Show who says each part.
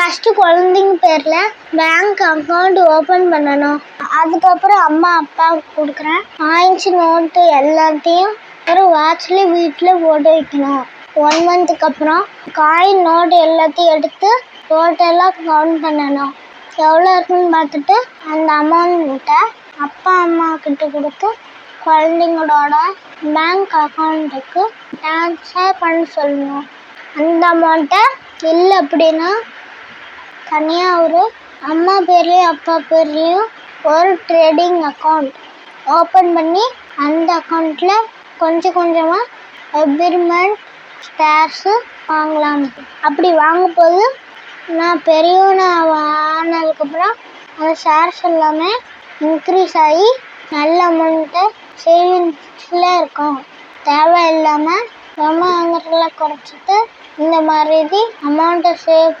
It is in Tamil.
Speaker 1: ஃபஸ்ட்டு குழந்தைங்க பேரில் பேங்க் அக்கௌண்ட் ஓப்பன் பண்ணணும். அதுக்கப்புறம் அம்மா அப்பாவுக்கு கொடுக்குறேன். காயின்ஸ் நோட்டு எல்லாத்தையும் ஒரு வாட்சில் வீட்டில் போட்டு வைக்கணும். ஒன் மந்த்துக்கு அப்புறம் காயின் நோட்டு எல்லாத்தையும் எடுத்து டோட்டலாக கவுண்ட் பண்ணணும். எவ்வளோ இருக்குன்னு பார்த்துட்டு அந்த அமௌண்ட்டை அப்பா அம்மா கிட்ட கொடுத்து குழந்தைங்களோட பேங்க் அக்கௌண்ட்டுக்கு ட்ரான்ஸ்ஃபர் பண்ண சொல்லணும். அந்த அமௌண்ட்டை இல்லை அப்படின்னா தனியாக ஒரு அம்மா பேர்லேயும் அப்பா பேர்லேயும் ஒரு ட்ரேடிங் அக்கௌண்ட் ஓப்பன் பண்ணி அந்த அக்கௌண்ட்டில் கொஞ்சம் கொஞ்சமாக எப்பிரிமெண்ட் ஸ்டேர்ஸு வாங்கலாம் அப்படி வாங்கும்போது நான் பெரியவனாக ஆனதுக்கப்புறம் அந்த ஷேர்ஸ் எல்லாமே இன்க்ரீஸ் ஆகி நல்ல அமௌண்ட்டை சேவிங்ஸில் இருக்கும். தேவையில்லாமல் நம்ம வாங்குறதுல குறைச்சிட்டு இந்த மாதிரி அமௌண்ட்டை சேவ்